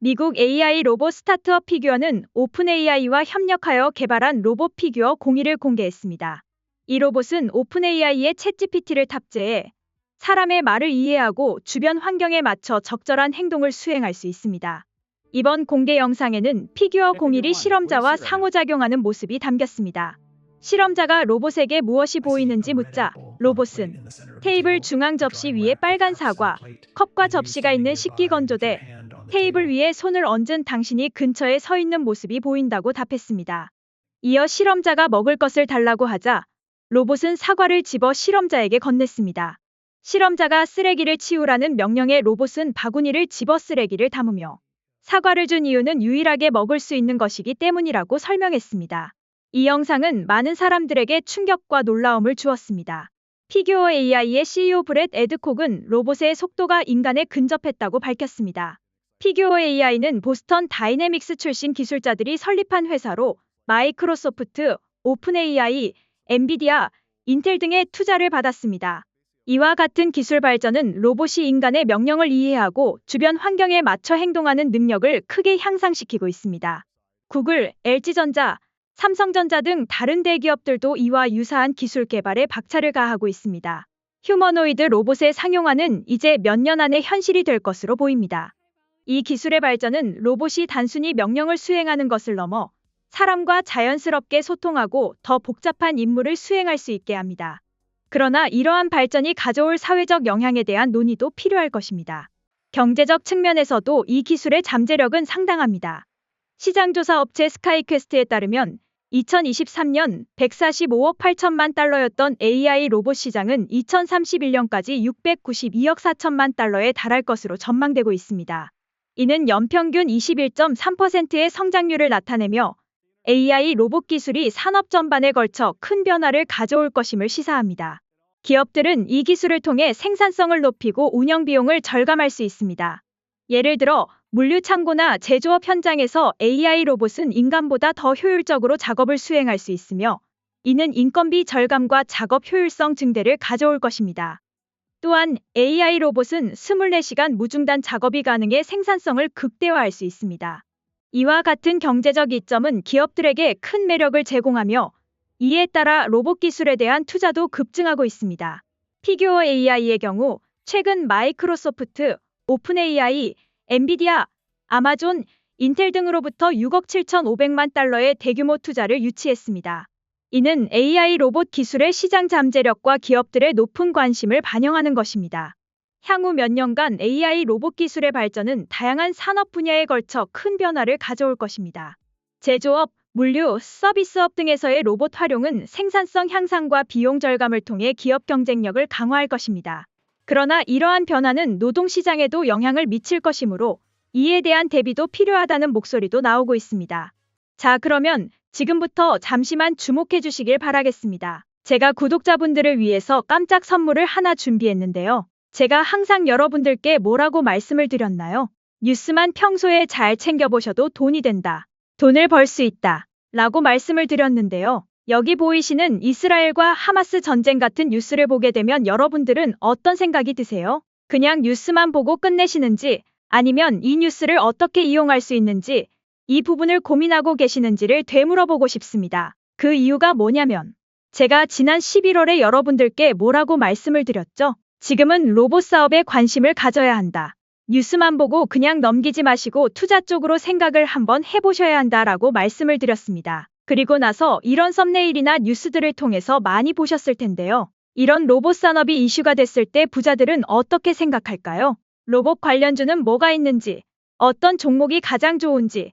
미국 AI 로봇 스타트업 피규어는 오픈 AI와 협력하여 개발한 로봇 피규어 01을 공개했습니다. 이 로봇은 오픈 AI의 챗GPT를 탑재해 사람의 말을 이해하고 주변 환경에 맞춰 적절한 행동을 수행할 수 있습니다. 이번 공개 영상에는 피규어 01이 실험자와 상호작용하는 모습이 담겼습니다. 실험자가 로봇에게 무엇이 보이는지 묻자 로봇은 테이블 중앙 접시 위에 빨간 사과, 컵과 접시가 있는 식기 건조대, 테이블 위에 손을 얹은 당신이 근처에 서 있는 모습이 보인다고 답했습니다. 이어 실험자가 먹을 것을 달라고 하자 로봇은 사과를 집어 실험자에게 건넸습니다. 실험자가 쓰레기를 치우라는 명령에 로봇은 바구니를 집어 쓰레기를 담으며 사과를 준 이유는 유일하게 먹을 수 있는 것이기 때문이라고 설명했습니다. 이 영상은 많은 사람들에게 충격과 놀라움을 주었습니다. 피규어 AI의 CEO 브렛 에드콕은 로봇의 속도가 인간에 근접했다고 밝혔습니다. 피규어 AI는 보스턴 다이내믹스 출신 기술자들이 설립한 회사로 마이크로소프트, 오픈 AI, 엔비디아, 인텔 등의 투자를 받았습니다. 이와 같은 기술 발전은 로봇이 인간의 명령을 이해하고 주변 환경에 맞춰 행동하는 능력을 크게 향상시키고 있습니다. 구글, LG전자, 삼성전자 등 다른 대기업들도 이와 유사한 기술 개발에 박차를 가하고 있습니다. 휴머노이드 로봇의 상용화는 이제 몇 년 안에 현실이 될 것으로 보입니다. 이 기술의 발전은 로봇이 단순히 명령을 수행하는 것을 넘어 사람과 자연스럽게 소통하고 더 복잡한 임무를 수행할 수 있게 합니다. 그러나 이러한 발전이 가져올 사회적 영향에 대한 논의도 필요할 것입니다. 경제적 측면에서도 이 기술의 잠재력은 상당합니다. 시장조사 업체 스카이퀘스트에 따르면 2023년 145억 8천만 달러였던 AI 로봇 시장은 2031년까지 692억 4천만 달러에 달할 것으로 전망되고 있습니다. 이는 연평균 21.3%의 성장률을 나타내며 AI 로봇 기술이 산업 전반에 걸쳐 큰 변화를 가져올 것임을 시사합니다. 기업들은 이 기술을 통해 생산성을 높이고 운영 비용을 절감할 수 있습니다. 예를 들어 물류 창고나 제조업 현장에서 AI 로봇은 인간보다 더 효율적으로 작업을 수행할 수 있으며 이는 인건비 절감과 작업 효율성 증대를 가져올 것입니다. 또한 AI 로봇은 24시간 무중단 작업이 가능해 생산성을 극대화할 수 있습니다. 이와 같은 경제적 이점은 기업들에게 큰 매력을 제공하며 이에 따라 로봇 기술에 대한 투자도 급증하고 있습니다. 피규어 AI의 경우 최근 마이크로소프트, 오픈 AI, 엔비디아, 아마존, 인텔 등으로부터 6억 7,500만 달러의 대규모 투자를 유치했습니다. 이는 AI 로봇 기술의 시장 잠재력과 기업들의 높은 관심을 반영하는 것입니다. 향후 몇 년간 AI 로봇 기술의 발전은 다양한 산업 분야에 걸쳐 큰 변화를 가져올 것입니다. 제조업, 물류, 서비스업 등에서의 로봇 활용은 생산성 향상과 비용 절감을 통해 기업 경쟁력을 강화할 것입니다. 그러나 이러한 변화는 노동시장에도 영향을 미칠 것이므로 이에 대한 대비도 필요하다는 목소리도 나오고 있습니다. 자, 그러면 지금부터 잠시만 주목해 주시길 바라겠습니다. 제가 구독자분들을 위해서 깜짝 선물을 하나 준비했는데요. 제가 항상 여러분들께 뭐라고 말씀을 드렸나요? 뉴스만 평소에 잘 챙겨보셔도 돈이 된다. 돈을 벌 수 있다. 라고 말씀을 드렸는데요. 여기 보이시는 이스라엘과 하마스 전쟁 같은 뉴스를 보게 되면 여러분들은 어떤 생각이 드세요? 그냥 뉴스만 보고 끝내시는지 아니면 이 뉴스를 어떻게 이용할 수 있는지 이 부분을 고민하고 계시는지를 되물어보고 싶습니다. 그 이유가 뭐냐면 제가 지난 11월에 여러분들께 뭐라고 말씀을 드렸죠? 지금은 로봇 사업에 관심을 가져야 한다. 뉴스만 보고 그냥 넘기지 마시고 투자 쪽으로 생각을 한번 해보셔야 한다라고 말씀을 드렸습니다. 그리고 나서 이런 썸네일이나 뉴스들을 통해서 많이 보셨을 텐데요. 이런 로봇 산업이 이슈가 됐을 때 부자들은 어떻게 생각할까요? 로봇 관련주는 뭐가 있는지, 어떤 종목이 가장 좋은지,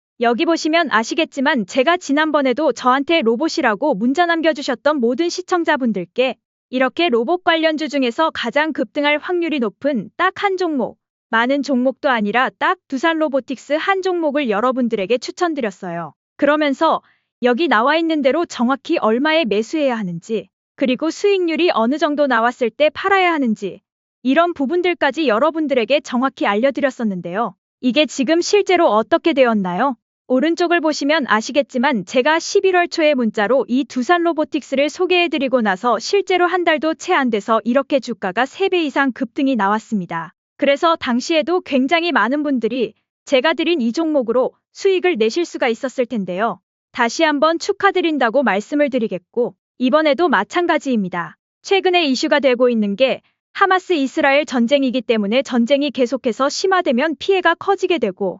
여기 보시면 아시겠지만 제가 지난번에도 저한테 로봇이라고 문자 남겨주셨던 모든 시청자분들께 이렇게 로봇 관련주 중에서 가장 급등할 확률이 높은 딱 한 종목, 많은 종목도 아니라 딱 두산 로보틱스 한 종목을 여러분들에게 추천드렸어요. 그러면서 여기 나와 있는 대로 정확히 얼마에 매수해야 하는지, 그리고 수익률이 어느 정도 나왔을 때 팔아야 하는지, 이런 부분들까지 여러분들에게 정확히 알려드렸었는데요. 이게 지금 실제로 어떻게 되었나요? 오른쪽을 보시면 아시겠지만 제가 11월 초에 문자로 이 두산 로보틱스를 소개해드리고 나서 실제로 한 달도 채 안 돼서 이렇게 주가가 3배 이상 급등이 나왔습니다. 그래서 당시에도 굉장히 많은 분들이 제가 드린 이 종목으로 수익을 내실 수가 있었을 텐데요. 다시 한번 축하드린다고 말씀을 드리겠고, 이번에도 마찬가지입니다. 최근에 이슈가 되고 있는 게 하마스 이스라엘 전쟁이기 때문에 전쟁이 계속해서 심화되면 피해가 커지게 되고,